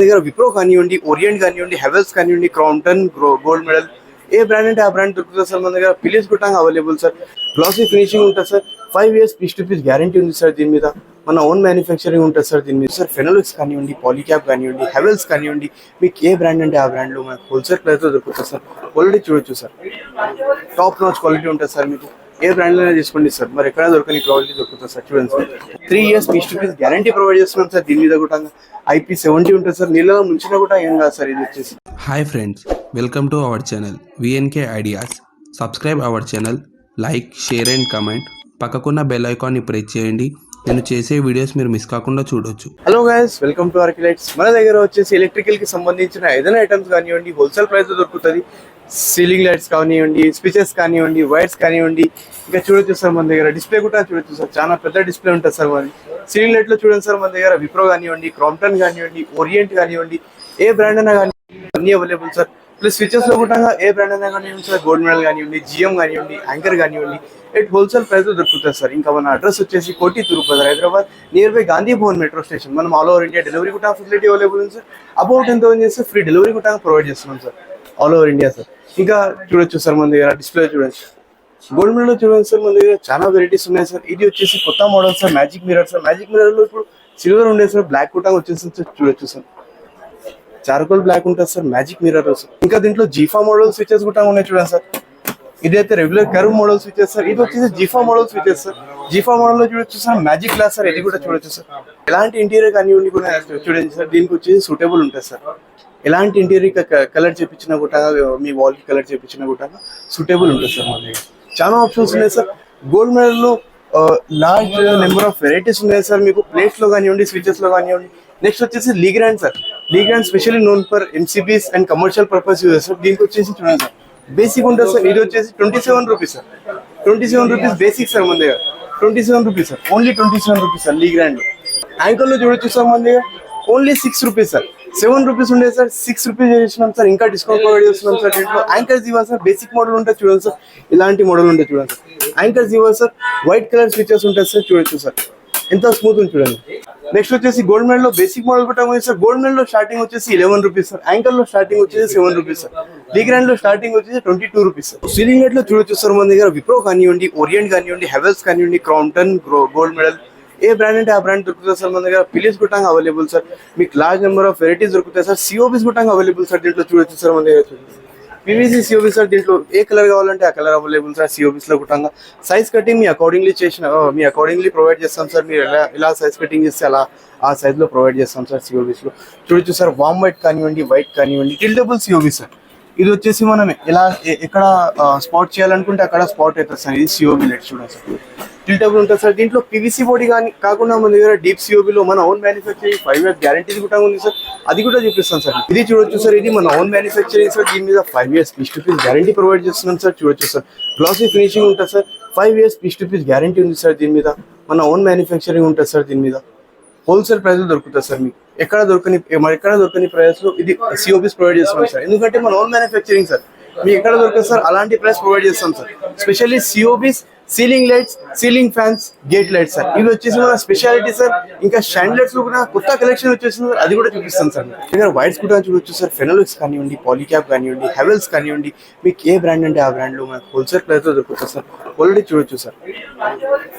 దగ్గర విప్రో కానివ్వండి ఓరియంట్ కానివ్వండి హెవెల్స్ కానివ్వండి క్రౌంటన్ గోల్డ్ మెడల్ ఏ బ్రాండ్ అంటే ఆ బ్రాండ్ దొరుకుతుంది సార్ మన దగ్గర? పిలియన్స్ గుట్టంగా అవైలబుల్ సార్. గ్లాసీ ఫినిషింగ్ ఉంటుంది sir. Five years piece to piece guarantee ఉంది సార్ దీని మీద. మన ఓన్ మ్యానుఫ్యాక్చరింగ్ ఉంటుంది సార్ దీని మీద. సార్ ఫెనోలిక్స్ కానివ్వండి పాలిక్యాప్ కానివ్వండి హెవెల్స్ కానివ్వండి మీకు ఏ బ్రాండ్ అంటే ఆ బ్రాండ్లో మనకు హోల్సేల్ ప్రైస్లో దొరుకుతుంది సార్. క్వాలిటీ చూడొచ్చు సార్. టాప్ నాచ్ క్వాలిటీ ఉంటుంది సార్ మీకు. ఏ బ్రాండ్ అయినా తీసుకోండి సార్. మరి ఎక్కడ దొరకని క్వాలిటీ దొరుకుతుంది సార్ చూడండి sir. Three years piece to piece guarantee provide చేస్తున్నాం సార్. దీని మీద కూడా ఐపీ సెవెంటీ ఉంటుంది సార్. నీళ్ళలో ముంచిన కూడా ఏం కాదు సార్ ఇది వచ్చేసి. Hi friends welcome to our channel VNK ideas subscribe our channel like share and comment పక్కకున్న bell ఐకాన్ని ప్రెస్ చేయండి. నేను చేసే వీడియోస్ మీరు మిస్ కాకుండా చూడొచ్చు. Hello guys welcome to RK lights మన దగ్గర వచ్చేసి ఎలక్ట్రికల్కి సంబంధించిన ఏదైనా ఐటమ్స్ కానివ్వండి హోల్సేల్ ప్రైస్ దొరుకుతుంది. సీలింగ్ లైట్స్ కానివ్వండి స్విచెస్ కానివ్వండి వైర్స్ కానివ్వండి. ఇంకా చూడొచ్చు సార్ మన దగ్గర డిస్ప్లే కూడా చూడొచ్చు సార్. చాలా పెద్ద డిస్ప్లే ఉంటుంది సార్ మరి సీలింగ్ లైట్లో చూడండి సార్ మన దగ్గర విప్రో కానివ్వండి క్రాంప్టన్ కానివ్వండి ఓరియంట్ కానివ్వండి ఏ బ్రాండ్ అయినా కానీ అన్ని అవైలబుల్ సార్. ప్లస్ స్విచెస్లో కూడా ఏ బ్రాండ్ అయినా కానివ్వండి సార్ గోల్డ్ మెడల్ కానివ్వండి జిఎం కానివ్వండి యాంకర్ కానివ్వండి ఎట్ హోల్సేల్ ప్రైస్లో దొరుకుతుంది సార్. ఇంకా మన అడ్రస్ వచ్చేసి Koti Tirupati Hyderabad nearby Gandhi Bhavan metro station మనం ఆల్ ఓవర్ ఇండియా డెలివరీ కూడా ఫెసిలిటీ అవైలబుల్ ఉంది సార్. అబౌట్ ఎంత చేస్తే ఫ్రీ డెలివరీ కూడా ప్రొవైడ్ చేస్తున్నాం sir. All over India sir. ఇంకా చూడొచ్చు సార్ మన దగ్గర డిస్ప్లే చూడొచ్చు. గోల్డ్ మెడల్ చూడండి సార్ మన దగ్గర చాలా వెరైటీస్ ఉన్నాయి సార్. ఇది వచ్చేసి కొత్త model sir magic mirror sir. Magic మిరర్లో ఇప్పుడు సిల్వర్ ఉండే సార్ బ్లాక్ కూడా వచ్చేసి సార్. చూడొచ్చు సార్. చార్కోల్ బ్లాక్ ఉంటుంది సార్ మ్యాజిక్ మిరర్ ఇంకా దీంట్లో జీఫా మోడల్ స్విచెస్ కూడా ఉన్నాయి చూడండి సార్. ఇది అయితే regular curve model switches sir. ఇది వచ్చేసి జీఫా మోడల్ స్విచెస్ సార్. జీఫా మోడల్లో చూడొచ్చు సార్ మ్యాజిక్ గ్లాస్ సార్. ఇది కూడా చూడొచ్చు సార్. ఎలాంటి ఇంటీరియర్ కానివ్వండి కూడా చూడండి సార్ దీనికి వచ్చేసి సూటబుల్ ఉంటుంది సార్. ఎలాంటి ఇంటీరియర్ కలర్ చేపించినా కూడా మీ వాల్కి కలర్ చేపించినా కూడా సూటబుల్ ఉంటుంది సార్ మన దగ్గర. చాలా ఆప్షన్స్ ఉన్నాయి సార్. గోల్డ్ మెడల్లో లార్జ్ నెంబర్ ఆఫ్ వెరైటీస్ ఉన్నాయి సార్ మీకు. ప్లేట్స్లో కానివ్వండి స్విచెస్లో కానివ్వండి నెక్స్ట్ వచ్చేసి Legrand sir. Legrand specially known for MCBs and commercial purpose uses sir దీనికి వచ్చేసి చూడండి సార్. బేసిక్ ఉంటుంది సార్. ఇది వచ్చేసి twenty seven rupees sir. Twenty seven rupees basic sir మన దగ్గర. Twenty seven rupees sir. Only twenty seven rupees sir Legrand. యాంకర్లో చూడొచ్చు sir మన దగ్గర. Only six rupees sir. Seven rupees ఉండే సార్. సిక్స్ రూపీస్ చేసినాం సార్. ఇంకా డిస్కౌంట్ ప్రొవైడ్ చేస్తున్నాం sir. దీంట్లో Anchor Ziva sir. Basic model ఉంటుంది చూడండి సార్. ఇలాంటి మోడల్ ఉంటుంది చూడండి sir. Anchor Ziva sir. White colour switches ఉంటాయి సార్ చూడొచ్చు సార్. ఎంత స్మూత్ ఉంది చూడండి. నెక్స్ట్ వచ్చేసి గోల్డ్ మెడల్లో బేసిక్ మోడల్ పెట్టాము సార్ గోల్డ్ మెడల్లో స్టార్టింగ్ వచ్చేసి ఇలెవెన్ రూపీస్ సార్ యాంకర్లో స్టార్టింగ్ వచ్చేసి సెవెన్ రూపీస్ సార్ లీగ్రాండ్లో స్టార్టింగ్ వచ్చేసి twenty two rupees sir ceiling లైట్లో చూడొచ్చు సార్ మన దగ్గర విప్రో కానివ్వండి ఓరియంట్ కానివ్వండి హెవెల్స్ కానివ్వండి క్రాంప్టన్ గోల్డ్ మెడల్ ఏ బ్రాండ్ అంటే ఆ బ్రాండ్ దొరుకుతుంది సార్ మన దగ్గర? పిలిస్ గుట్టంగా అవైలబుల్ సార్ మీకు లార్జ్ నెంబర్ ఆఫ్ వెరైటీస్ దొరుకుతాయి సార్ సిఓబీస్ గుట్టంగా అవైలబుల్ సార్ దీంట్లో చూడొచ్చు సార్ మన దగ్గర. పీవీసీ సిఓబీ సార్ దీంట్లో ఏ కలర్ కావాలంటే ఆ కలర్ అవైలబుల్ సార్? సిఓబీస్లో కూడా సైజ్ కటింగ్ మీ అకార్డింగ్లీ చేసిన మీ అకార్డింగ్లీ ప్రొవైడ్ చేస్తాం సార్. మీరు ఎలా ఎలా సైజ్ కటింగ్ చేస్తే అలా ఆ సైజ్లో ప్రొవైడ్ చేస్తాం సార్ సిఓబీస్లో చూడొచ్చు సార్ వామ్ వైట్ కానివ్వండి వైట్ కానివ్వండి టిల్డబుల్ సిఓబీ సార్. ఇది వచ్చేసి మనం ఎలా ఎక్కడ స్పాట్ చేయాలనుకుంటే అక్కడ స్పాట్ అవుతుంది సార్. ఇది సిఓబీ లెట్ చూడండి సార్. టిల్టబుల్ ఉంటుంది సార్. దీంట్లో పీవీసీ బోడీ కానీ కాకుండా మన దగ్గర డీప్ సిఓబిలో మన own manufacturing five years guarantee కూడా ఉంది సార్. అది కూడా చూపిస్తాం సార్. ఇది చూడొచ్చు సార్. ఇది మన ఓన్ మ్యానుఫ్యాక్చరింగ్ సార్. దీని మీద five years piece to piece guarantee provide చేస్తున్నాం సార్. చూడొచ్చు సార్. గ్లాసీ ఫినిషింగ్ ఉంటుంది sir. Five years piece to piece guarantee ఉంది సార్ దీని మీద. మన ఓన్ మ్యానుఫ్యాక్చరింగ్ ఉంటుంది సార్ దీని మీద. హోల్సేల్ ప్రైస్ దొరుకుతుంది సార్ మీకు. ఎక్కడ దొరకని మరి ఎక్కడ దొరకని ప్రైస్ ఇది సిఓబీస్ ప్రొవైడ్ చేస్తున్నాం సార్. ఎందుకంటే మన ఓన్ మ్యానుఫ్యాక్చరింగ్ సార్. మీకు ఎక్కడ దొరకదు సార్ అలాంటి ప్రైస్ ప్రొవైడ్ చేస్తాం sir. Specially COBs ceiling lights ceiling fans gate lights sir ఇవి వచ్చేసి మన స్పెషాలిటీ సార్ ఇంకా స్టాండర్డ్స్లో కూడా కొత్త కలెక్షన్ వచ్చేసింది సార్ అది కూడా చూపిస్తాను సార్ ఇక్కడ వైట్స్ కూడా చూడొచ్చు సార్ ఫెనోలిక్స్ కానివ్వండి పాలిక్యాప్ కానివ్వండి హెవెల్స్ కానివ్వండి మీకు ఏ బ్రాండ్ అంటే ఆ బ్రాండ్లో మనకు హోల్సేల్ ప్రైస్లో దొరుకుతుంది సార్ క్వాలిటీ చూడొచ్చు సార్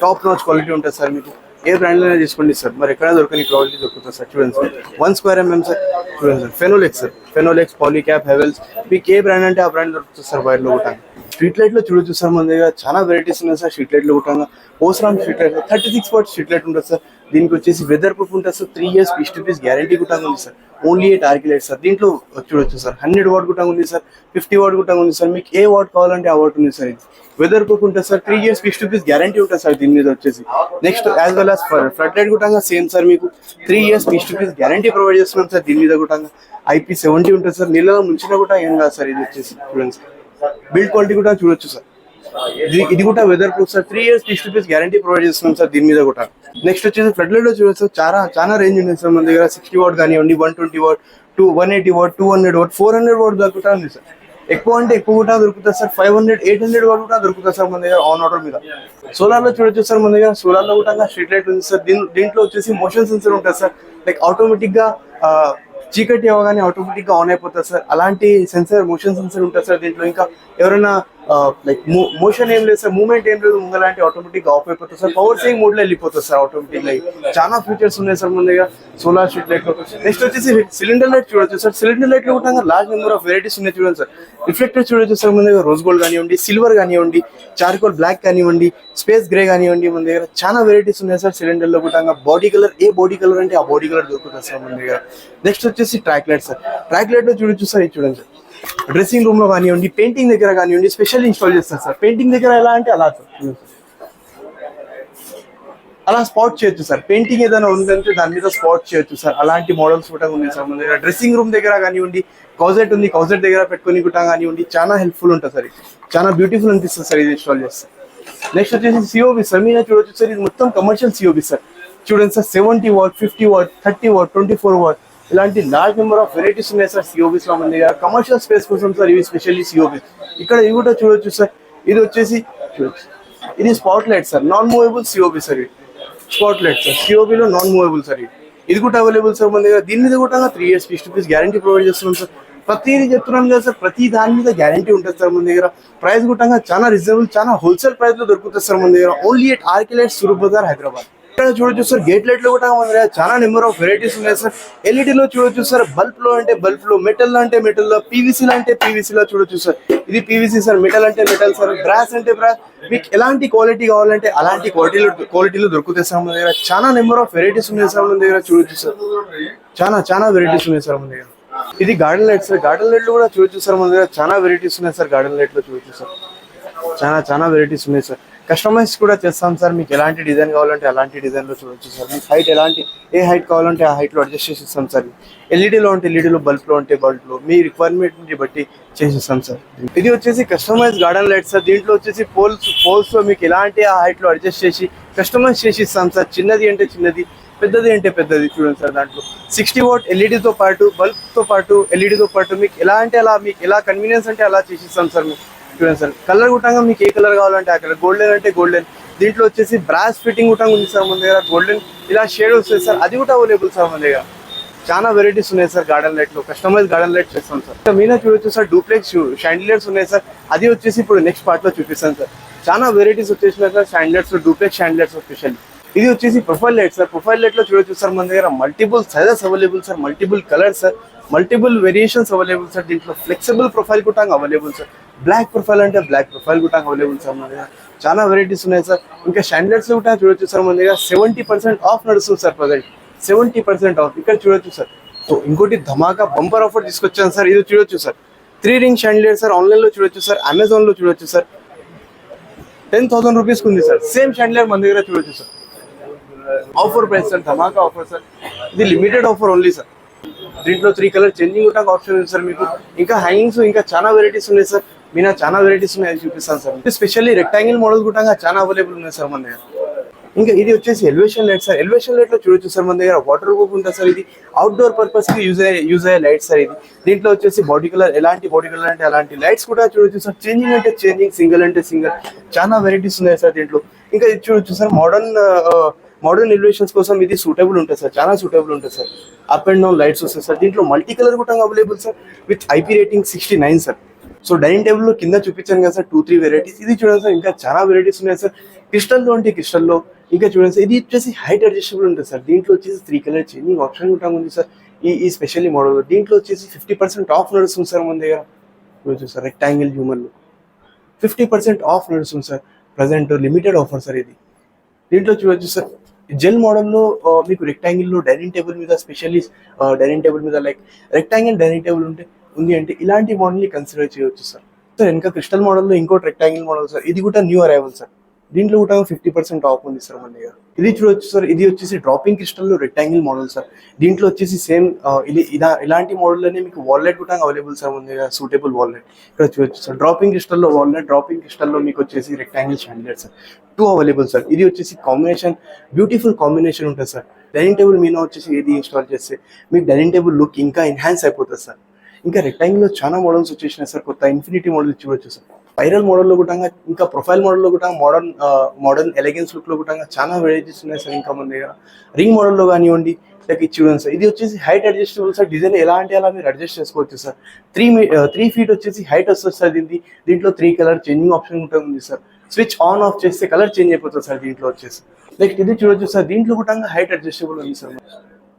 టాప్ నాచ్ క్వాలిటీ ఉంటుంది సార్ మీకు. ఏ బ్రాండ్లోనే తీసుకోండి సార్ మరి ఎక్కడ దొరకని క్వాలిటీ దొరుకుతుంది సార్ చూడండి sir one square MM sir చూడండి sir Finolex sir Finolex Polycab Havells మీకు ఏ బ్రాండ్ అంటే ఆ బ్రాండ్ దొరుకుతుంది సార్ వైర్లో కూడా స్ట్రీట్ లైట్లో చూడొచ్చు సార్ మన దగ్గర చాలా వెరైటీస్ ఉన్నాయి సార్ స్ట్రీట్ లైట్లో కూడా. Osram street light thirty six watt street light ఉంటుంది సార్. దీనికి వచ్చేసి వెదర్ ప్రూఫ్ ఉంటుంది sir. Three years piece to piece guarantee కూడా ఉంది sir. Only eight RK light sir. దీంట్లో చూడొచ్చు సార్. హండ్రెడ్ వాట్ కూడా ఉంది సార్. ఫిఫ్టీ వాట్ కూడా ఉంది సార్. మీకు ఏ వాట్ కావాలంటే ఆ వాట్ ఉంది సార్ ఇది. వెదర్ ప్రూఫ్ ఉంటుంది sir. Three years piece to piece guarantee ఉంటుంది సార్ దీని మీద వచ్చేసి. Next as well as flood light కూడా సేమ్ సార్ మీకు. Three years piece to piece guarantee provide చేస్తున్నాం సార్ దీని మీద కూడా. ఐపీ సెవెంటీ ఉంటుంది సార్. నీళ్ళలో ముంచిన కూడా ఏం కాదు సార్ ఇది వచ్చేసి. చూడండి సార్. బిల్డ్ క్వాలిటీ కూడా చూడొచ్చు సార్ ఇది ఇది కూడా weather proof sir three years six rupees guarantee provide చేస్తున్నాం సార్ దీని మీద కూడా. నెక్స్ట్ వచ్చేసి ఫ్లడ్ లైట్లో చూడొచ్చు చాలా చాలా రేంజ్ ఉంది సార్ మన దగ్గర. సిక్స్టీ వాట్ కానివ్వండి one twenty watt two one eighty watt two hundred watt four hundred watt దొరుకుతా ఉంది సార్ ఎక్కువ అంటే ఎక్కువ కూడా దొరుకుతుంది sir five hundred eight hundred watt కూడా దొరుకుతుంది సార్ మన దగ్గర ఆన్ ఆర్డర్ మీద. సోలార్లో చూడొచ్చు సార్ మన దగ్గర. సోలార్లో కూడా స్ట్రీట్ లైట్ ఉంది సార్ దీంట్లో వచ్చేసి మోషన్ సెన్సర్ ఉంటుంది సార్ లైక్ ఆటోమేటిక్గా చీకటి అవగానే ఆటోమేటిక్గా ఆన్ అయిపోతుంది సార్. అలాంటి సెన్సర్ మోషన్ సెన్సర్ ఉంటుంది సార్ దీంట్లో. ఇంకా ఎవరైనా లైక్ మోషన్ ఏం లేదు సార్ మూమెంట్ ఏం లేదు. ముంగలాంటి ఆటోమేటిక్ ఆఫ్ అయిపోతుంది సార్ పవర్ సేవింగ్ మోడ్లో వెళ్ళిపోతుంది సార్ ఆటోమేటిక్ లైక్ చాలా ఫీచర్స్ ఉన్నాయి సార్ ముందుగా. సోలార్ స్ట్రీట్ లైట్ నెక్స్ట్ వచ్చేసి సిలిండర్ లైట్ చూడొచ్చు సార్ సిలిండర్ లైట్లో కూడా లార్జ్ నెంబర్ ఆఫ్ వెరైటీస్ ఉన్నాయి చూడండి సార్ రిఫ్లెక్టర్ చూడొచ్చు సార్ మన దగ్గర రోజ్ గోల్డ్ కానివ్వండి సిల్వర్ కానివ్వండి చార్కోల్ బ్లాక్ కానివ్వండి స్పేస్ గ్రే కానివ్వండి మన దగ్గర చాలా వెరైటీస్ ఉన్నాయి సార్ సిలిండర్లో కూడా. బాడీ కలర్ ఏ బాడీ కలర్ అంటే ఆ బాడీ కలర్ దొరుకుతుంది సార్ మన దగ్గర నెక్స్ట్ వచ్చేసి ట్రాక్ లైట్ సార్ ట్రాక్ లైట్లో చూడొచ్చు సార్ ఇది చూడండి సార్ డ్రెస్సింగ్ రూమ్లో కానివ్వండి పెయింటింగ్ దగ్గర కానివ్వండి స్పెషల్ ఇన్స్టాల్ చేస్తారు సార్. పెయింటింగ్ దగ్గర ఎలా అంటే అలా సార్. అలా స్పాట్ చేయొచ్చు సార్. పెయింటింగ్ ఏదైనా ఉందంటే దాని మీద స్పాట్ చేయొచ్చు సార్. అలాంటి మోడల్స్ కూడా ఉన్నాయి సార్ మన దగ్గర. డ్రెస్సింగ్ రూమ్ దగ్గర కానివ్వండి కౌజెట్ ఉంది కౌజెట్ దగ్గర పెట్టుకొని కూడా కానివ్వండి చాలా హెల్ప్ఫుల్ ఉంటుంది సార్ ఇది. చాలా బ్యూటిఫుల్ అనిపిస్తుంది సార్ ఇది ఇన్స్టాల్ చేస్తే. నెక్స్ట్ వచ్చేసి సిఓబి సార్. మీద చూడొచ్చు సార్ ఇది మొత్తం కమర్షియల్ సిఓబి సార్. చూడండి sir seventy watt fifty watt thirty watt twenty four watt ఇలాంటి లార్జ్ నెంబర్ ఆఫ్ వెరైటీస్ ఉన్నాయి సార్ సిఓబిస్లో మన దగ్గర కమర్షియల్ స్పేస్ కోసం సార్ ఇవి స్పెషల్లీ సిఓబి ఇక్కడ ఇవి కూడా చూడొచ్చు సార్. ఇది వచ్చేసి చూడొచ్చు. ఇది spot light sir non movable COB sir ఇది. స్పాట్ లైట్ సార్ సిఓబిలో నాన్ మూవబుల్ సార్ ఇది. ఇది కూడా అవైలబుల్ సార్ మన దగ్గర. దీని మీద కూడా three years fifty rupees guarantee provide చేస్తున్నాం సార్. ప్రతిదీ చెప్తున్నాను కదా సార్ ప్రతి దాని మీద గ్యారంటీ ఉంటుంది సార్ మన దగ్గర. ప్రైస్ కూడా చాలా రీజనబుల్ చాలా హోల్సేల్ ప్రైస్లో దొరుకుతుంది సార్ మన దగ్గర. Only at RK light Surat Bazar Hyderabad ఇక్కడ చూడొచ్చు సార్? గేట్ లైట్లో కూడా మన చాలా నెంబర్ ఆఫ్ వెరైటీస్ ఉన్నాయి సార్. ఎల్ఈడి లో చూడొచ్చు సార్. బల్బ్లో అంటే బల్బ్లో మెటల్లో అంటే మెటల్లో పీవీసీ లో అంటే పీవీసీ లో చూడొచ్చు సార్. ఇది పీవీసీ సార్. మెటల్ అంటే మెటల్ సార్. బ్రాస్ అంటే బ్రాస్ మీకు ఎలాంటి క్వాలిటీ కావాలంటే అలాంటి క్వాలిటీలో క్వాలిటీలో దొరుకుతాయి సార్ మన దగ్గర. చాలా నెంబర్ ఆఫ్ వెరైటీస్ ఉన్నాయి సార్ మన దగ్గర. చూడొచ్చు సార్. చాలా చాలా వెరైటీస్ ఉన్నాయి సార్ మన దగ్గర. ఇది గార్డెన్ లైట్ సార్. గార్డెన్ లైట్లో కూడా చూడొచ్చు సార్ మన దగ్గర. చాలా వెరైటీస్ ఉన్నాయి సార్. గార్డెన్ లైట్లో చూడొచ్చు సార్. చాలా చాలా వెరైటీస్ ఉన్నాయి సార్. కస్టమైజ్ కూడా చేస్తాం సార్. మీకు ఎలాంటి డిజైన్ కావాలంటే అలాంటి డిజైన్లో చూడొచ్చు సార్. మీకు హైట్ ఎలాంటి ఏ హైట్ కావాలంటే ఆ హైట్లో అడ్జస్ట్ చేసి ఇస్తాం సార్. ఎల్ఈడిలో ఉంటే ఎల్ఈడిలో బల్బ్లో ఉంటే బల్బ్లో మీ రిక్వైర్మెంట్ని బట్టి చేసిస్తాం సార్. ఇది వచ్చేసి కస్టమైజ్ గార్డెన్ లైట్ సార్. దీంట్లో వచ్చేసి పోల్స్ పోల్స్లో మీకు ఎలాంటి ఆ హైట్లో అడ్జస్ట్ చేసి కస్టమైజ్ చేసి ఇస్తాం సార్. చిన్నది అంటే చిన్నది పెద్దది అంటే పెద్దది చూడండి సార్ దాంట్లో. సిక్స్టీ వాట్ ఎల్ఈడితో పాటు బల్బ్తో పాటు ఎల్ఈడితో పాటు మీకు ఎలా అంటే అలా మీకు ఎలా కన్వీనియన్స్ అంటే అలా చేసిస్తాం సార్. మీకు చూడండి సార్ కలర్ గుట్టంగా మీకు ఏ కలర్ కావాలంటే ఆ కలర్ గోల్డెన్ అంటే గోల్డెన్ దీంట్లో వచ్చేసి బ్రాస్ ఫిట్టింగ్ గుట్టంగా ఉంది సార్ మన దగ్గర. గోల్డెన్ ఇలా షేడ్ వస్తుంది సార్. అది కూడా అవైలబుల్ సార్ మన దగ్గర. చాలా వెరైటీస్ ఉన్నాయి సార్ గార్డెన్ లైట్లో. కస్టమైజ్ గార్డెన్ లైట్ చేస్తాం సార్. మీనా చూడొచ్చు సార్ డూప్లెక్స్ షాండిలర్స్ ఉన్నాయి సార్. అది వచ్చేసి ఇప్పుడు నెక్స్ట్ పార్ట్లో చూపిస్తాను సార్. చాలా వెరైటీస్ వచ్చేసినాయి sir chandeliers duplex chandeliers special ఇది వచ్చేసి ప్రొఫైల్ లైట్ సార్. ప్రొఫైల్ లైట్లో చూడొచ్చు సార్ మన దగ్గర. Multiple sizes available sir. Multiple colours sir. Multiple variations available sir. దీంట్లో ఫ్లెక్సిబుల్ ప్రొఫైల్ కూడా అవైలబుల్ సార్. బ్లాక్ ప్రొఫైల్ అంటే బ్లాక్ ప్రొఫైల్ కూడా అవైలబుల్ సార్ మన దగ్గర చాలా వెరైటీస్ ఉన్నాయి సార్. ఇంకా స్టాండర్డ్స్ కూడా చూడొచ్చు సార్ మన దగ్గర సెవెంటీ పర్సెంట్ ఆఫ్ నడుస్తుంది sir present seventy percent off ఇక్కడ చూడొచ్చు సార్. సో ఇంకోటి ధమాకా బంపర్ ఆఫర్ తీసుకొచ్చాను సార్. ఇది చూడొచ్చు sir. Three ring chandelier sir. ఆన్లైన్లో చూడొచ్చు సార్. అమెజాన్లో చూడొచ్చు సార్. టెన్ థౌసండ్ రూపీస్ ఉంది సార్. సేమ్ షాండిలియర్ మన దగ్గర చూడొచ్చు సార్. Offer price sir. ధమాకా ఆఫర్ సార్. ఇది లిమిటెడ్ ఆఫర్ ఓన్లీ సార్. దీంట్లో త్రీ కలర్ చేంజింగ్ కూడా ఆప్షన్ ఉంది సార్ మీకు. ఇంకా హ్యాంగింగ్స్ ఇంకా చాలా వెరైటీస్ ఉన్నాయి సార్. మీనా చాలా వెరైటీస్ ఉన్నాయి చూపిస్తాను సార్. స్పెషల్లీ రెక్టాంగిల్ మోడల్ కూడా చాలా అవైలబుల్ ఉన్నాయి సార్ మన దగ్గర. ఇంకా ఇది వచ్చేసి ఎలివేషన్ లైట్ సార్. ఎలివేషన్ లైట్లో చూడొచ్చు సార్ మన దగ్గర వాటర్ ప్రూఫ్ ఉంటుంది సార్ ఇది. అవుట్డోర్ పర్పస్కి యూజ్ అయ్యే యూజ్ అయ్యే లైట్ సార్ ఇది. దీంట్లో వచ్చేసి బాడీ కలర్ ఎలాంటి బాడీ కలర్ అంటే అలాంటి లైట్స్ కూడా చూడొచ్చు సార్. చేంజింగ్ అంటే చేంజింగ్ సింగిల్ అంటే సింగిల్ చాలా వెరైటీస్ ఉన్నాయి సార్ దీంట్లో. ఇంకా ఇది చూడొచ్చు సార్ మోడర్న్ మోడర్న్ ఎలివేషన్స్ కోసం ఇది సూటబుల్ ఉంటుంది సార్. చాలా సూటబుల్ ఉంటుంది sir. Up and down lights వస్తాయి సార్. దీంట్లో మల్టీ కలర్ కూడా available sir. With IP rating sixty nine sir. So dining టేబుల్లో కింద చూపించాను కదా సార్ టూ త్రీ వెరైటీస్ ఇది చూడండి సార్ ఇంకా చాలా వెరైటీస్ ఉన్నాయి సార్. క్రిస్టల్లో అంటే క్రిస్టల్లో ఇంకా చూడండి సార్ ఇది వచ్చేసి హైట్ అడ్జస్టబుల్ ఉంటుంది సార్. దీంట్లో వచ్చేసి త్రీ కలర్ చేంజింగ్ ఆప్షన్ కూడా ఉంది సార్. ఈ ఈ స్పెషల్లీ మోడల్ దీంట్లో వచ్చేసి ఫిఫ్టీ పర్సెంట్ ఆఫ్ నడుస్తుంది సార్ మన దగ్గర. చూడొచ్చు సార్ రెక్టాంగిల్ హ్యూమన్లో ఫిఫ్టీ పర్సెంట్ ఆఫ్ నడుస్తుంది sir. Present limited offer sir ఇది. దీంట్లో చూడొచ్చు సార్. జెల్ మోడల్లో మీకు రెక్టాంగిల్లో డైనింగ్ టేబుల్ మీద స్పెషల్లీ డైనింగ్ టేబుల్ మీద లైక్ రెక్టాంగిల్ డైనింగ్ టేబుల్ ఉంటే ఉంది అంటే ఇలాంటి మోడల్ని కన్సిడర్ చేయవచ్చు సార్ సార్ ఇంకా క్రిస్టల్ మోడల్లో ఇంకోటి రెక్టాంగిల్ మోడల్ సార్ ఇది కూడా న్యూ అరైవల్ సార్ దీంట్లో కూడా ఫిఫ్టీ పర్సెంట్ ఆఫ్ ఉంది సార్ మన దగ్గర. ఇది చూడొచ్చు సార్ ఇది వచ్చేసి dropping crystal rectangle model sir దీంట్లో వచ్చేసి సేమ్ ఇది ఇలా ఇలాంటి మోడల్లోనే మీకు వాల్లెట్ కూడా అవైలబుల్ సార్ మన దగ్గర. సూటబుల్ వాల్లెట్ ఇక్కడ చూడొచ్చు సార్ డ్రాపింగ్ క్రిస్టల్లో వాల్లెట్ డ్రాపింగ్ క్రిస్టల్లో మీకు వచ్చేసి rectangle chandelier sir two available sir ఇది వచ్చేసి కాంబినేషన్ బ్యూటిఫుల్ కాంబినేషన్ ఉంటుంది సార్ డైనింగ్ టేబుల్ మీద వచ్చేసి ఏది ఇన్స్టాల్ చేస్తే మీకు డైనింగ్ టేబుల్ లుక్ ఇంకా ఎన్హాన్స్ అయిపోతుంది సార్ ఇంకా రెక్టాంగిల్లో చాలా మోడల్స్ వచ్చేసినాయి సార్. కొత్త ఇన్ఫినిటీ మోడల్ చూడొచ్చు సార్ వైరల్ మోడల్లో కూడా ఇంకా ప్రొఫైల్ మోడల్లో కూడా మోడర్న్ మోడర్న్ ఎలిగెన్స్ లుక్లో కూడా చాలా వెరైటీస్ ఉన్నాయి సార్ ఇంకా మన దగ్గర. రింగ్ మోడల్లో కానివ్వండి లైక్ ఇది చూడండి సార్. ఇది వచ్చేసి హైట్ అడ్జస్టబుల్ సార్. డిజైన్ ఎలా అంటే అలా మీరు అడ్జస్ట్ చేసుకోవచ్చు సార్. త్రీ త్రీ ఫీట్ వచ్చేసి హైట్ వస్తుంది సార్ దీనికి. దీంట్లో త్రీ కలర్ చేంజింగ్ ఆప్షన్ ఉంటుంది సార్. స్విచ్ ఆన్ ఆఫ్ చేస్తే కలర్ చేంజ్ అయిపోతుంది సార్ దీంట్లో వచ్చేసి. నెక్స్ట్ ఇది చూడొచ్చు సార్. దీంట్లో కూడా హైట్ అడ్జస్టబుల్ ఉంది సార్.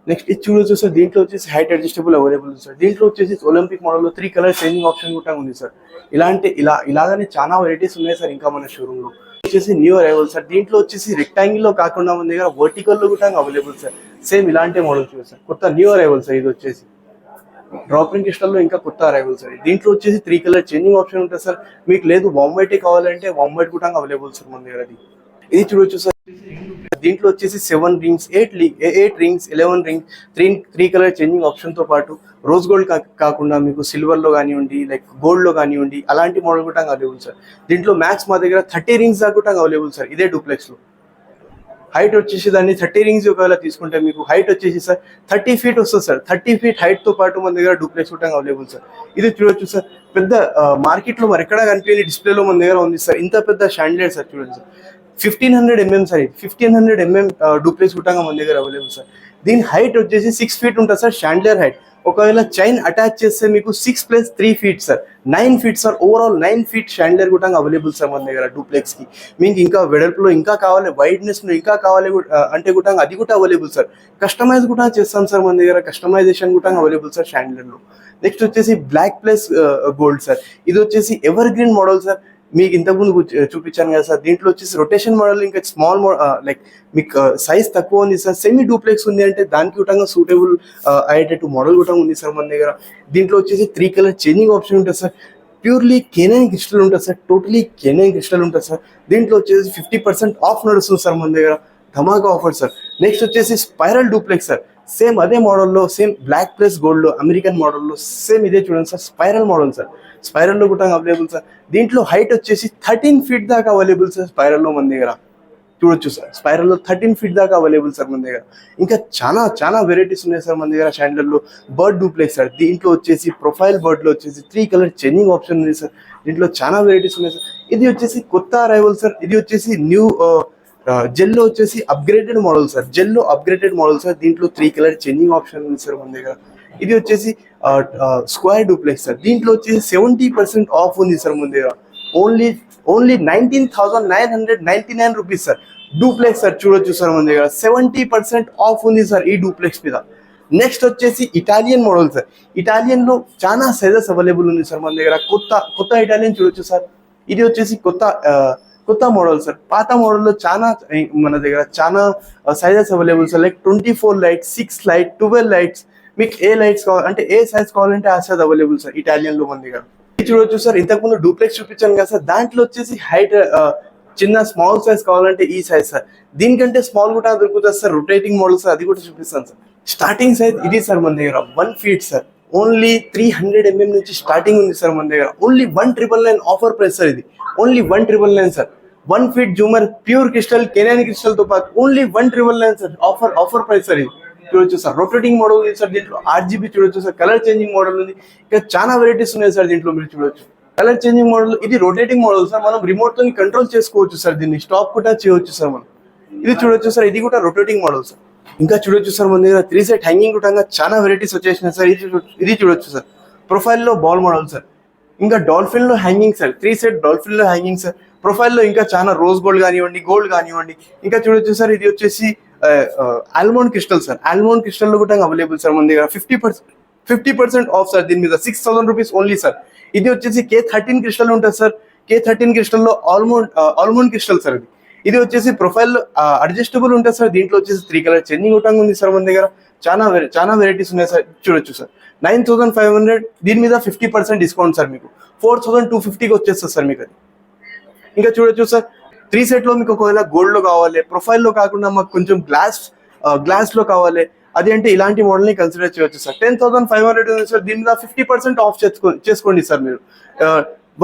నెక్స్ట్ ఇది చూడొచ్చు సార్ దీంట్లో వచ్చేసి హైట్ అడ్జస్టబుల్ అవైలబుల్ ఉంది సార్. దీంట్లో వచ్చేసి ఒలింపిక్ మోడల్లో త్రీ కలర్ చేంజింగ్ ఆప్షన్ కూడా ఉంది సార్. ఇలాంటి ఇలా ఇలాగనే చాలా వెరైటీస్ ఉన్నాయి సార్ ఇంకా మన షోరూమ్లో వచ్చేసి న్యూ అరైవల్ సార్. దీంట్లో వచ్చేసి రెక్టాంగిల్లో కాకుండా మన దగ్గర వర్టికల్లో కూడా అవైలబుల్ సార్. సేమ్ ఇలాంటి మోడల్ చూడండి సార్. కొత్త న్యూ అరైవల్ సార్ ఇది వచ్చేసి. డ్రాపింగ్ క్రిస్టల్లో ఇంకా కొత్త అరైవల్ సార్. దీంట్లో వచ్చేసి త్రీ కలర్ చేంజింగ్ ఆప్షన్ ఉంటుంది సార్. మీకు లేదు వామ్ కావాలంటే వామ్ వైట్ కూడా అవైలబుల్ సార్ మన దగ్గర అది. ఇది చూడొచ్చు సార్. దీంట్లో వచ్చేసి seven rings eight eight rings eleven ring three three colour changing ఆప్షన్తో పాటు రోజ్ గోల్డ్ కాకుండా మీకు సిల్వర్లో కానివ్వండి లైక్ గోల్డ్లో కానివ్వండి అలాంటి మోడల్ కూడా అవైలబుల్ సార్ దీంట్లో మ్యాక్స్ మా దగ్గర థర్టీ రింగ్స్ దాకా కూడా అవైలబుల్ సార్ ఇదే డూప్లెక్స్లో హైట్ వచ్చేసి దాన్ని థర్టీ రింగ్స్ ఒకవేళ తీసుకుంటే మీకు హైట్ వచ్చేసి సార్ థర్టీ ఫీట్ వస్తుంది సార్ థర్టీ ఫీట్ హైట్తో పాటు మన దగ్గర డూప్లెక్స్ కూడా అవైలబుల్ సార్ ఇది చూడొచ్చు సార్ పెద్ద మార్కెట్లో మరి ఎక్కడ కనిపించని డిస్ప్లేలో మన దగ్గర ఉంది సార్ ఇంత పెద్ద షాండ్లెడ్ సార్ చూడండి sir fifteen hundred mm sir fifteen hundred mm duplex గుట్టంగా మన దగ్గర అవైలబుల్ సార్. దీని హైట్ వచ్చేసి సిక్స్ ఫీట్ ఉంటుంది సార్ షాండ్లర్ హైట్ ఒకవేళ చైన్ అటాచ్ చేస్తే మీకు six plus three feet sir. Nine feet sir overall nine feet chandelier కూడా available sir మన దగ్గర డూప్లెక్స్కి. మీకు ఇంకా వెడల్పులో ఇంకా కావాలి వైడ్నెస్లో ఇంకా కావాలి అంటే కూడా అది కూడా అవైలబుల్ సార్. కస్టమైజ్ కూడా చేస్తాం సార్ మన దగ్గర కస్టమైజేషన్ కూడా అవైలబుల్ సార్ షాండ్లర్లో. నెక్స్ట్ వచ్చేసి బ్లాక్ ప్లస్ గోల్డ్ సార్. ఇది వచ్చేసి ఎవర్ గ్రీన్ మోడల్ సార్. మీకు ఇంతకుముందు చూపించాను కదా సార్ దీంట్లో వచ్చేసి రొటేషన్ మోడల్ ఇంకా స్మాల్ లైక్ uh, మీకు uh, సైజ్ తక్కువ ఉంది సార్. సెమీ డూప్లెక్స్ ఉంది అంటే దానికి కూడా సూటబుల్ అయ్యేటట్టు మోడల్ కూడా ఉంది సార్ మన దగ్గర. దీంట్లో వచ్చేసి త్రీ కలర్ చేంజింగ్ ఆప్షన్ ఉంటుంది sir. Purely K nine crystal ఉంటుంది sir. Totally K nine crystal ఉంటుంది సార్. దీంట్లో వచ్చేసి ఫిఫ్టీ పర్సెంట్ ఆఫ్ నడుస్తుంది సార్ మన దగ్గర. ధమాకా ఆఫర్ సార్. నెక్స్ట్ వచ్చేసి స్పైరల్ డూప్లెక్స్ సార్. సేమ్ అదే మోడల్లో సేమ్ బ్లాక్ ప్లస్ గోల్డ్లో అమెరికన్ మోడల్లో సేమ్ ఇదే చూడండి సార్ స్పైరల్ మోడల్ సార్. స్పైరల్లో కూడా అవైలబుల్ సార్. దీంట్లో హైట్ వచ్చేసి థర్టీన్ ఫీట్ దాకా అవైలబుల్ సార్ స్పైరల్లో మన దగ్గర. చూడొచ్చు సార్. స్పైరల్లో థర్టీన్ ఫీట్ దాకా అవైలబుల్ సార్ మన దగ్గర. ఇంకా చాలా చాలా వెరైటీస్ ఉన్నాయి సార్ మన దగ్గర షాండల్లో బర్డ్ డూప్లెక్స్ సార్. దీంట్లో వచ్చేసి ప్రొఫైల్ బర్డ్లో వచ్చేసి త్రీ కలర్ చేంజింగ్ ఆప్షన్ ఉంది సార్. దీంట్లో చాలా వెరైటీస్ ఉన్నాయి సార్. ఇది వచ్చేసి కొత్త అరైవల్ సార్. ఇది వచ్చేసి న్యూ జెల్లో వచ్చేసి అప్గ్రేడెడ్ మోడల్ సార్. జెల్లో అప్గ్రేడెడ్ మోడల్ సార్. దీంట్లో త్రీ కలర్ చేంజింగ్ ఆప్షన్ ఉంది సార్ మన దగ్గర. ఇది వచ్చేసి స్క్వేర్ డూప్లెక్స్ సార్. దీంట్లో వచ్చేసి సెవెంటీ పర్సెంట్ ఆఫ్ ఉంది సార్ మన దగ్గర only only nineteen thousand nine hundred ninety nine rupees sir. Duplex sir చూడొచ్చు సార్ మన దగ్గర సెవెంటీ పర్సెంట్ ఆఫ్ ఉంది సార్ ఈ డూప్లెక్స్ మీద. నెక్స్ట్ వచ్చేసి ఇటాలియన్ మోడల్ సార్. ఇటాలియన్లో చాలా సైజెస్ అవైలబుల్ ఉంది సార్ మన దగ్గర కొత్త కొత్త ఇటాలియన్ చూడొచ్చు సార్. ఇది వచ్చేసి కొత్త కొత్త మోడల్ సార్. పాత మోడల్లో చాలా మన దగ్గర చాలా sizes available sir. Like twenty four lights six light twelve lights మీకు ఏ లైట్స్ కావాలి అంటే ఏ సైజ్ కావాలంటే ఆ సైజ్ అవైలబుల్ సార్ ఇటాలియన్లో మన దగ్గర చూడొచ్చు సార్ ఇంతకుముందు డూప్లెక్స్ చూపించాను కదా సార్ దాంట్లో వచ్చేసి హైట్ uh, చిన్న స్మాల్ సైజ్ కావాలంటే ఈ సైజ్ సార్ దీనికంటే స్మాల్ కూడా దొరుకుతుంది సార్ రొటేటింగ్ మోడల్ సార్ అది కూడా చూపిస్తాను సార్ స్టార్టింగ్ సైజ్ ఇది సార్ మన దగ్గర. One feet sir only three hundred mm నుంచి స్టార్టింగ్ ఉంది సార్ మన దగ్గర. Only one triple nine offer price sir ఇది. Only one triple nine sir one feet జూమర్ pure crystal K nine క్రిస్టల్తో పాటు only one triple nine sir offer offer price sir ఇది. చూడొచ్చు sir. Rotating model ఉంది sir దీంట్లో. RGB చూడొచ్చు sir. Colour changing model ఉంది. ఇంకా చాలా వెరైటీస్ ఉన్నాయి సార్ దీంట్లో మీరు చూడొచ్చు. కలర్ చేంజింగ్ మోడల్ ఇది రొటేటింగ్ మోడల్ సార్. మనం రిమోట్తో కంట్రోల్ చేసుకోవచ్చు సార్ దీన్ని. స్టాప్ కూడా చేయవచ్చు సార్ మనం. ఇది చూడొచ్చు సార్. ఇది కూడా రొటేటింగ్ మోడల్ సార్. ఇంకా చూడొచ్చు సార్ మన దగ్గర త్రీ సెట్ హ్యాంగింగ్ కూడా చాలా వెరైటీస్ వచ్చేసినాయి సార్. ఇది చూడొచ్చు ఇది చూడొచ్చు సార్. ప్రొఫైల్లో బాల్ మోడల్ సార్. ఇంకా డాల్ఫిన్లో హ్యాంగింగ్ సార్. త్రీ సెట్ డాల్ఫిన్లో హ్యాంగింగ్ సార్. ప్రొఫైల్లో ఇంకా చాలా రోజ్ గోల్డ్ కానివ్వండి గోల్డ్ కానివ్వండి. ఇంకా చూడొచ్చు సార్. ఇది వచ్చేసి ఆల్మోండ్ క్రిస్టల్ సార్. ఆల్మోండ్ క్రిస్టల్లో కూడా అవైలబుల్ సార్ మన దగ్గర. Fifty percent fifty percent off sir దీని మీద. Six thousand rupees only sir. ఇది వచ్చేసి కే థర్టీన్ క్రిస్టల్ ఉంటుంది సార్. కే థర్టీన్ క్రిస్టల్లో ఆల్మోండ్ ఆల్మోండ్ క్రిస్టల్ సార్ ఇది. ఇది వచ్చేసి ప్రొఫైల్ అడ్జస్టబుల్ ఉంటుంది సార్. దీంట్లో వచ్చేసి త్రీ కలర్ చేంజింగ్ ఉంటుంది ఉంది సార్ మన దగ్గర. చాలా వెరై- చాలా వెరైటీస్ ఉన్నాయి సార్. చూడొచ్చు sir. Nine thousand five hundred దీని మీద ఫిఫ్టీ పర్సెంట్ డిస్కౌంట్ సార్ మీకు. ఫోర్ థౌసండ్ టూ ఫిఫ్టీకి వచ్చేస్తుంది సార్ మీకు అది. ఇంకా చూడొచ్చు సార్. త్రీ సెట్లో మీకు ఒకవేళ గోల్డ్లో కావాలి ప్రొఫైల్లో కాకుండా మాకు కొంచెం గ్లాస్ గ్లాస్లో కావాలి అది అంటే ఇలాంటి మోడల్ని కన్సిడర్ చేయొచ్చు sir. Ten thousand five hundred ఉంది సార్ దీని మీద ఫిఫ్టీ పర్సెంట్ ఆఫ్ చేసుకో చేసుకోండి సార్ మీరు.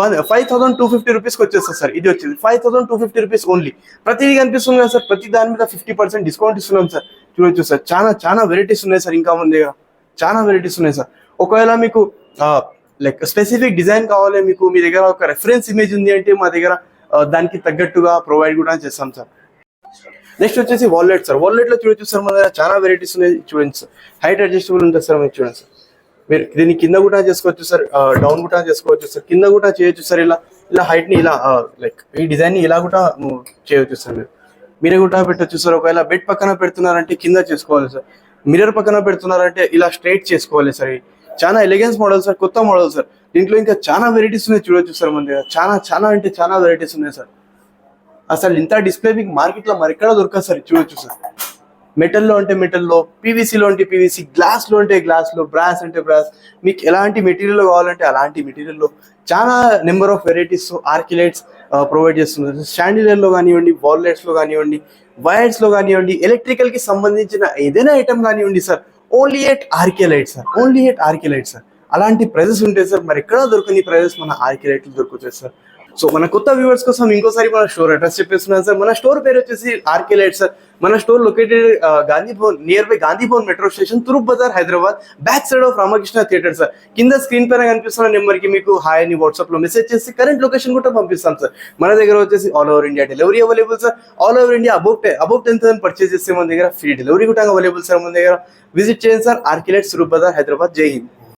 One five thousand two fifty రూపీస్కి వచ్చేస్తుంది సార్ ఇది వచ్చేది. Five thousand two fifty rupees only ప్రతిదీ కనిపిస్తుంది కదా సార్ ప్రతి దాని మీద ఫిఫ్టీ పర్సెంట్ డిస్కౌంట్ ఇస్తున్నాం సార్. చూడొచ్చు సార్ చాలా చాలా వెరైటీస్ ఉన్నాయి సార్ ఇంకా మన చాలా వెరైటీస్ ఉన్నాయి సార్. ఒకవేళ మీకు లైక్ స్పెసిఫిక్ డిజైన్ కావాలి మీకు మీ దగ్గర ఒక రెఫరెన్స్ ఇమేజ్ ఉంది అంటే మా దగ్గర దానికి తగ్గట్టుగా ప్రొవైడ్ కూడా చేస్తాం సార్. నెక్స్ట్ వచ్చేసి వాలెట్ సార్ వాలెట్లో చూడొచ్చు సార్ మన దగ్గర చాలా వెరైటీస్ ఉన్నాయి చూడండి సార్. హైట్ అడ్జస్టబుల్ ఉంటుంది సార్ మీరు చూడండి సార్. మీరు దీన్ని కింద కూడా చేసుకోవచ్చు సార్ డౌన్ కూడా చేసుకోవచ్చు సార్. కింద కూడా చేయొచ్చు సార్ ఇలా ఇలా హైట్ని ఇలా లైక్ ఈ డిజైన్ని ఇలా కూడా చేయొచ్చు సార్ మీరు. మీరే కూడా పెట్టొచ్చు సార్ ఒకవేళ బెడ్ పక్కన పెడుతున్నారంటే కింద చేసుకోవాలి సార్. మిర్రర్ పక్కన పెడుతున్నారంటే ఇలా స్ట్రైట్ చేసుకోవాలి సార్. చాలా ఎలిగెన్స్ మోడల్ సార్ కొత్త మోడల్ సార్. దీంట్లో ఇంకా చాలా వెరైటీస్ ఉన్నాయి చూడొచ్చు సార్ మన దగ్గర. చాలా చాలా అంటే చాలా వెరైటీస్ ఉన్నాయి సార్. అసలు ఇంత డిస్ప్లే మీకు మార్కెట్లో మరెక్కడ దొరకదు సార్ చూడొచ్చు సార్. మెటల్లో అంటే మెటల్లో పీవీసీలో పీవీసీ అంటే పీవీసీ గ్లాస్లో అంటే గ్లాస్లో బ్రాస్ అంటే బ్రాస్ మీకు ఎలాంటి మెటీరియల్ కావాలంటే అలాంటి మెటీరియల్లో చాలా number of varieties RK lights provide చేస్తున్నారు. స్టాండిలర్లో కానివ్వండి వాల్లెట్స్లో కానివ్వండి వైర్స్లో కానివ్వండి ఎలక్ట్రికల్కి సంబంధించిన ఏదైనా ఐటమ్ కానివ్వండి sir only at RK light sir only at RK light sir. అలాంటి ప్రైజెస్ ఉంటాయి సార్ మరి ఎక్కడ దొరకని ప్రైజెస్ మన ఆర్కిలైట్లు దొరుకుతాయి సార్. సో మన కొత్త వ్యూవర్స్ కోసం ఇంకోసారి మన స్టోర్ అడ్రస్ చెప్పేస్తున్నాను సార్. మన స్టోర్ పేరు వచ్చేసి ఆర్కే లైట్ సార్. మన store located Gandhi Bhavan near by Gandhi Bhavan metro station Turpu Bazar Hyderabad back side of Ramakrishna theatre sir. కింద స్క్రీన్ పైన కనిపిస్తున్న నెంబర్కి మీకు హాయ్ అని వాట్సాప్లో మెసేజ్ చేసి కరెంట్ లొకేషన్ కూడా పంపిస్తాం సార్. మన దగ్గర వచ్చేసి all over India delivery available sir. All over India about about ten thousand purchase చేస్తే మన దగ్గర ఫ్రీ డెలివరీ కూడా అవైలబుల్ సార్ మన దగ్గర. విజిట్ చేయండి sir. RK light Surat Bazar Hyderabad. Jai Hind.